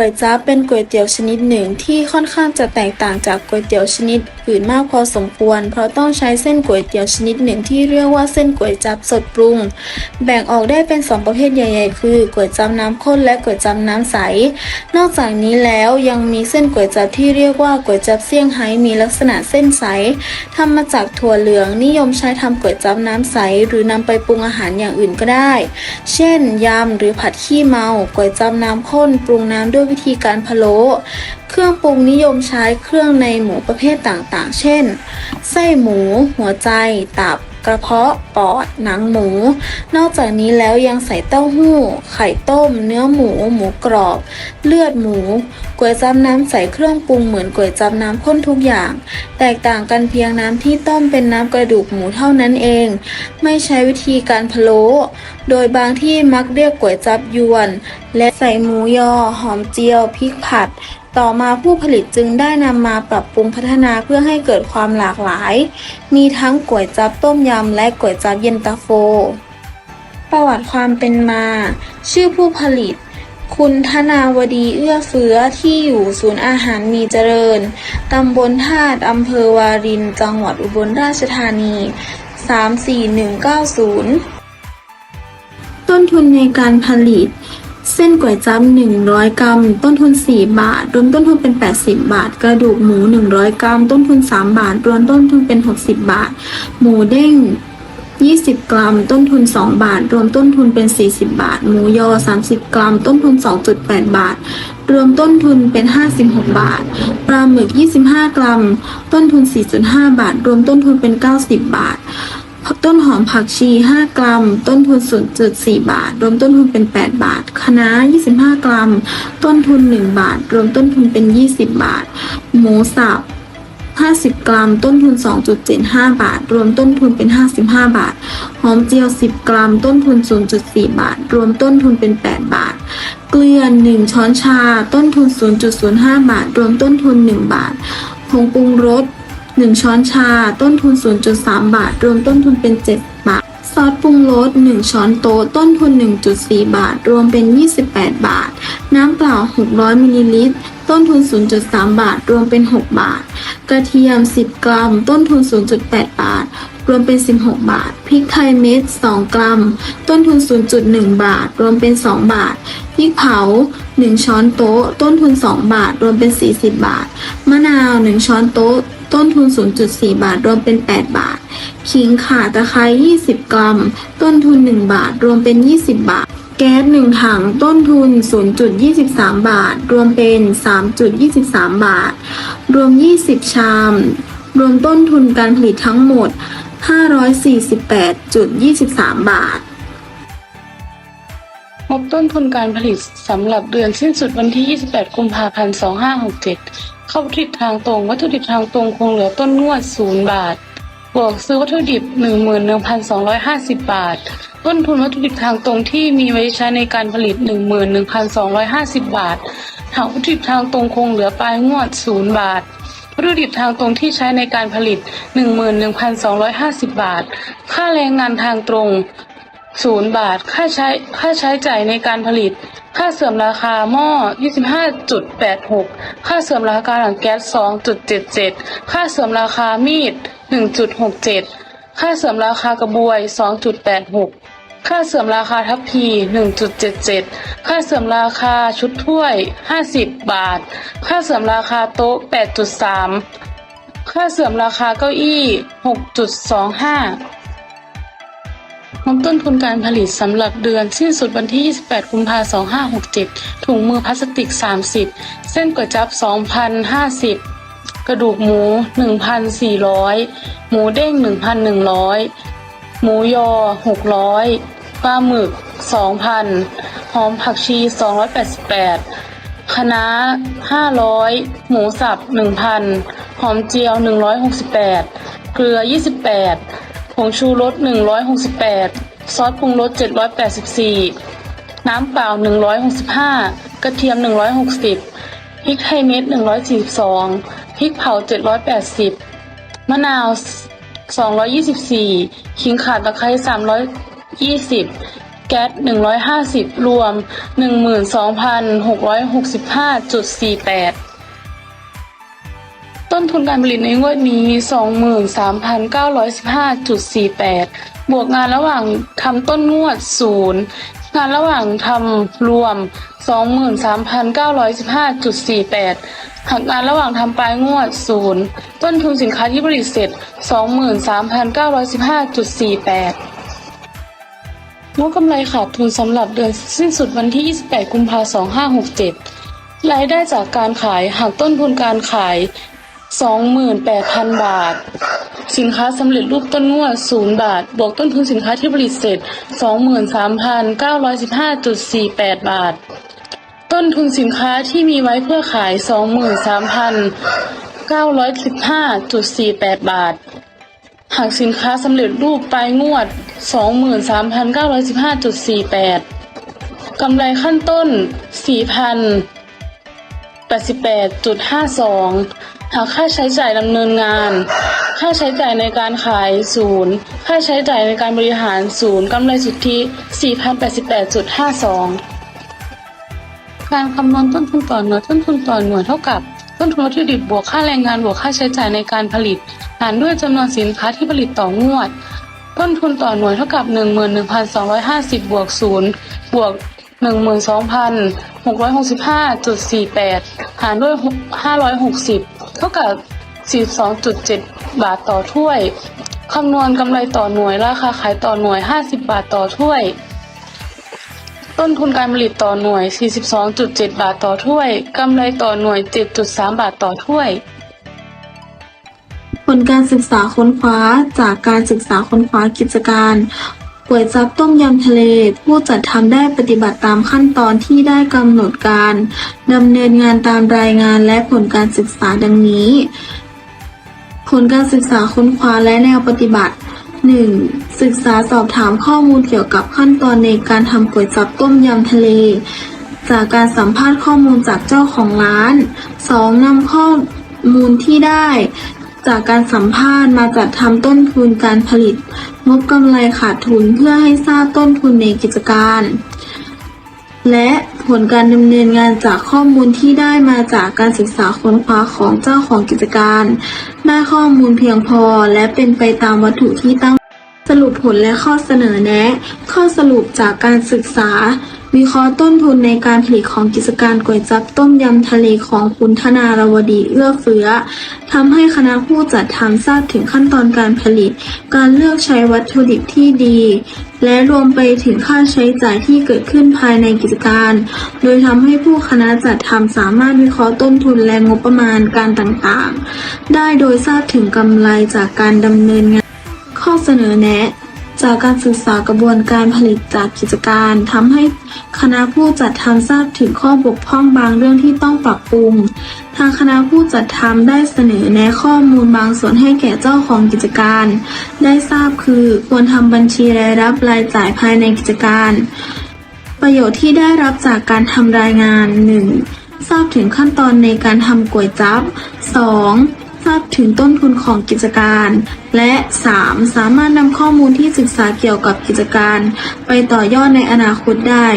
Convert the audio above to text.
ก๋วยจั๊บเป็นก๋วยเตี๋ยวชนิดหนึ่งที่ค่อนข้างจะแตกต่างจากก๋วยเตี๋ยวชนิดอื่นมากพอสมควร เพราะต้องใช้เส้นก๋วยเตี๋ยวชนิดหนึ่งที่เรียกว่าเส้นก๋วยจั๊บสดปรุง แบ่งออกได้เป็นสองประเภทใหญ่ ๆ คือก๋วยจั๊บน้ำข้นและก๋วยจั๊บน้ำใส นอกจากนี้แล้วยังมีเส้นก๋วยจั๊บที่เรียกว่าก๋วยจั๊บเซี่ยงไฮ้มีลักษณะเส้นใสทำมาจากถั่วเหลืองนิยมใช้ทำก๋วยจั๊บน้ำใส หรือนำไปปรุงอาหารอย่างอื่นก็ได้ เช่นยำหรือผัดขี้เมาก๋วยจั๊บน้ำข้นปรุงน้ำด้วยวิธีการพะโล้ เครื่องปรุงนิยมใช้เครื่องในหมูประเภทต่างๆ เช่น ไส้หมู หัวใจ ตับ กระเพาะ ปอด หนังหมู นอกจากนี้แล้วยังใส่เต้าหู้ ไข่ต้ม เนื้อหมู หมูกรอบ เลือดหมู ก๋วยจั๊บน้ำใส่เครื่องปรุงเหมือนก๋วยจั๊บน้ำข้นทุกอย่าง แตกต่างกันเพียงน้ำที่ต้มเป็นน้ำกระดูกหมูเท่านั้นเอง ไม่ใช้วิธีการพะโล้โดยบางที่มักเรียกก๋วยจั๊บยวน และใส่หมูยอ หอมเจียว พริกผัด ต่อมาผู้ผลิตจึงได้นำมาปรับปรุงพัฒนาเพื่อให้เกิดความหลากหลาย มีทั้งก๋วยจั๊บต้มยำและก๋วยจั๊บเย็นตาโฟ ประวัติความเป็นมา ชื่อผู้ผลิต คุณธนาวดีเอื้อเฟื้อที่อยู่ศูนย์อาหารมีเจริญ ตำบลธาตุอำเภอวาริน จังหวัดอุบลราชธานี 34190 ต้นทุนในการผลิต เส้นก๋วยจั๊บ100 กรัม ต้นทุน 4 บาท รวมต้นทุนเป็น 80 บาท กระดูกหมู 100 กรัม ต้นทุน 3 บาท รวมต้นทุนเป็น 60 บาท หมูเด้ง 20 กรัม ต้นทุน 2 บาท รวมต้นทุนเป็น 40 บาท หมูยอ 30 กรัม ต้นทุน 2.8 บาท รวมต้นทุนเป็น 56 บาท ปลาหมึก 25 กรัม ต้นทุน 4.5 บาท รวมต้นทุนเป็น 90 บาท ต้นหอมผักชี 5 กรัม ต้นทุน 0.4 บาท รวมต้นทุนเป็น 8 บาท คะน้า 25 กรัม ต้นทุน 1 บาท รวมต้นทุนเป็น 20 บาท หมูสับ50 กรัม ต้นทุน 2.75 บาท รวมต้นทุนเป็น 55 บาท หอมเจียว 10 กรัม ต้นทุน 0.4 บาท รวมต้นทุนเป็น 8 บาท เกลือ 1 ช้อนชา ต้นทุน 0.05 บาท รวมต้นทุน 1 บาทผงปรุงรส 1 ช้อนชา ต้นทุน 0.3 บาท รวมต้นทุนเป็น 7 บาท ซอสปรุงรส 1 ช้อนโต๊ะ ต้นทุน 1.4 บาท รวมเป็น 28 บาท น้ำเปล่า 600มิลลิลิตร ต้นทุน 0.3 บาท รวมเป็น 6 บาท กระเทียม 10 กรัม ต้นทุน 0.8 บาท รวมเป็น 16 บาท พริกไทยเม็ด 2 กรัม ต้นทุน 0.1 บาท รวมเป็น 2 บาท พริกเผา 1 ช้อนโต๊ะ ต้นทุน 2 บาท รวมเป็น 40 บาท มะนาว 1 ช้อนโต๊ะ ต้นทุน 0.4 บาท รวมเป็น 8 บาท ขิงข่าตะไคร้20 กรัม ต้นทุน 1 บาท รวมเป็น 20 บาท แก๊ส1ถัง ต้นทุน 0.23 บาท รวมเป็น 3.23 บาท รวม 20 ชาม รวมต้นทุนการผลิตทั้งหมด 548.23 บาทงบต้นทุนการผลิตสำหรับเดือนสิ้นสุดวันที่ 28 กุมภาพันธ์ 2567 เข้าวัตถุดิบทางตรง วัตถุดิบทางตรงคงเหลือต้นงวด 0 บาท บวกซื้อวัตถุดิบ 11,250 บาท ต้นทุนวัตถุดิบทางตรงที่มีไว้ใช้ในการผลิต 11,250 บาท หากวัตถุดิบทางตรงคงเหลือปลายงวด 0 บาทวัตถุดิบทางตรงที่ใช้ในการผลิต 11,250 บาท ค่าแรงงานทางตรงศูนย์บาท ค่าใช้ค่าใช้จ่ายในการผลิต ค่าเสื่อมราคาหม้อ 25.86 ค่าเสื่อมราคาถังแก๊ส 2.77 ค่าเสื่อมราคามีด 1.67 ค่าเสื่อมราคากระบวย 2.86 ค่าเสื่อมราคาทัพพี 1.77 ค่าเสื่อมราคาชุดถ้วย 50 บาท ค่าเสื่อมราคาโต๊ะ 8.3 ค่าเสื่อมราคาเก้าอี้ 6.25 งบต้นทุนการผลิตสำหรับเดือนสิ้นสุดวันที่ 28 กุมภาพันธ์2567 ถุงมือพลาสติก 30 เส้นก๋วยจั๊บ2,050 กระดูกหมู 1,400 หมูเด้ง 1,100 หมูยอ 600 ปลาหมึก 2,000 หอมผักชี 288 คะน้า 500 หมูสับ 1,000 หอมเจียว 168 เกลือ 28 ผงชูรส 168 ซอสปรุงรส 784 น้ำเปล่า 165 กระเทียม 160 พริกไทยเม็ด 142 พริกเผา 780 มะนาว 224 ขิงข่าตะไคร้320 แก๊ส 150 รวม 12,665.48 ต้นทุนการผลิตในงวดนี้ 23,915.48 บวกงานระหว่างทำต้นงวดศูนย์งานระหว่างทำรวม 23,915.48 หักงานระหว่างทำปลายงวดศูนย์ต้นทุนสินค้าที่ผลิตเสร็จ 23,915.48งบกำไรขาดทุนสำหรับเดือนสิ้นสุดวันที่ 28 กุมภาพันธ์ 2567 รายได้จากการขายหักต้นทุนการขาย 28,000 บาท สินค้าสำเร็จรูปต้นงวด 0 บาท บวกต้นทุนสินค้าที่ผลิตเสร็จ 23,915.48 บาท ต้นทุนสินค้าที่มีไว้เพื่อขาย 23,915.48 บาท หากสินค้าสำเร็จรูปปลายงวด 23,915.48 กำไรขั้นต้น 4,088.52 หากค่าใช้จ่ายดำเนินงาน ค่าใช้จ่ายในการขายศูนย์ ค่าใช้จ่ายในการบริหารศูนย์กำไรสุทธิ 4,088.52 การคำนวณต้นทุนต่อหน่วยต้นทุนต่อหน่วยเท่ากับต้นทุนวัตถุดิบบวกค่าแรงงานบวกค่าใช้จ่ายในการผลิต หารด้วยจำนวนสินค้าที่ผลิตต่องวด ต้นทุนต่อหน่วยเท่ากับ 11,250 บวก0บวก12,665.48 หารด้วย 560 เท่ากับ 42.7 บาทต่อถ้วย คำนวณกำไรต่อหน่วยราคาขายต่อหน่วย 50 บาทต่อถ้วย ต้นทุนการผลิตต่อหน่วย 42.7 บาทต่อถ้วยกำไรต่อหน่วย 7.3 บาทต่อถ้วย ผลการศึกษาค้นคว้าจากการศึกษาค้นคว้ากิจการ ก๋วยจับต้มยำทะเล ผู้จัดทำได้ปฏิบัติตามขั้นตอนที่ได้กำหนดการดำเนินงานตามรายงานและผลการศึกษาดังนี้ ผลการศึกษาค้นคว้าและแนวปฏิบัติ 1. ศึกษาสอบถามข้อมูลเกี่ยวกับขั้นตอนในการทำก๋วยจับต้มยำทะเล จากการสัมภาษณ์ข้อมูลจากเจ้าของร้าน 2. นำข้อมูลที่ได้ จากการสัมภาษณ์มาจัดทำต้นทุนการผลิต งบกำไรขาดทุนเพื่อให้ทราบต้นทุนในกิจการ และผลการดำเนินงานจากข้อมูลที่ได้มาจากการศึกษาค้นคว้าของเจ้าของกิจการ ได้ข้อมูลเพียงพอและเป็นไปตามวัตถุที่ตั้งสรุปผลและข้อเสนอแนะ ข้อสรุปจากการศึกษา วิเคราะห์ต้นทุนในการผลิตของกิจการก๋วยจั๊บต้มยำทะเลของคุณธนารวดีเอื้อเฟื้อทำให้คณะผู้จัดทำทราบถึงขั้นตอนการผลิต การเลือกใช้วัตถุดิบที่ดี และรวมไปถึงค่าใช้จ่ายที่เกิดขึ้นภายในกิจการ โดยทำให้ผู้คณะจัดทำสามารถวิเคราะห์ต้นทุนและงบประมาณการต่างๆ ได้โดยทราบถึงกำไรจากการดำเนินงาน ข้อเสนอแนะ จากการศึกษากระบวนการผลิตจากกิจการทำให้คณะผู้จัดทำทราบถึงข้อบกพร่องบางเรื่องที่ต้องปรับปรุง ทางคณะผู้จัดทำได้เสนอแนะข้อมูลบางส่วนให้แก่เจ้าของกิจการ ได้ทราบคือควรทำบัญชีรายรับรายจ่ายภายในกิจการ ประโยชน์ที่ได้รับจากการทำรายงาน 1. ทราบถึงขั้นตอนในการทำก๋วยจั๊บ 2. ราบถึงต้นทุนของกิจการ และ 3. สามารถนำข้อมูลที่ศึกษาเกี่ยวกับกิจการ ไปต่อยอดในอนาคตได้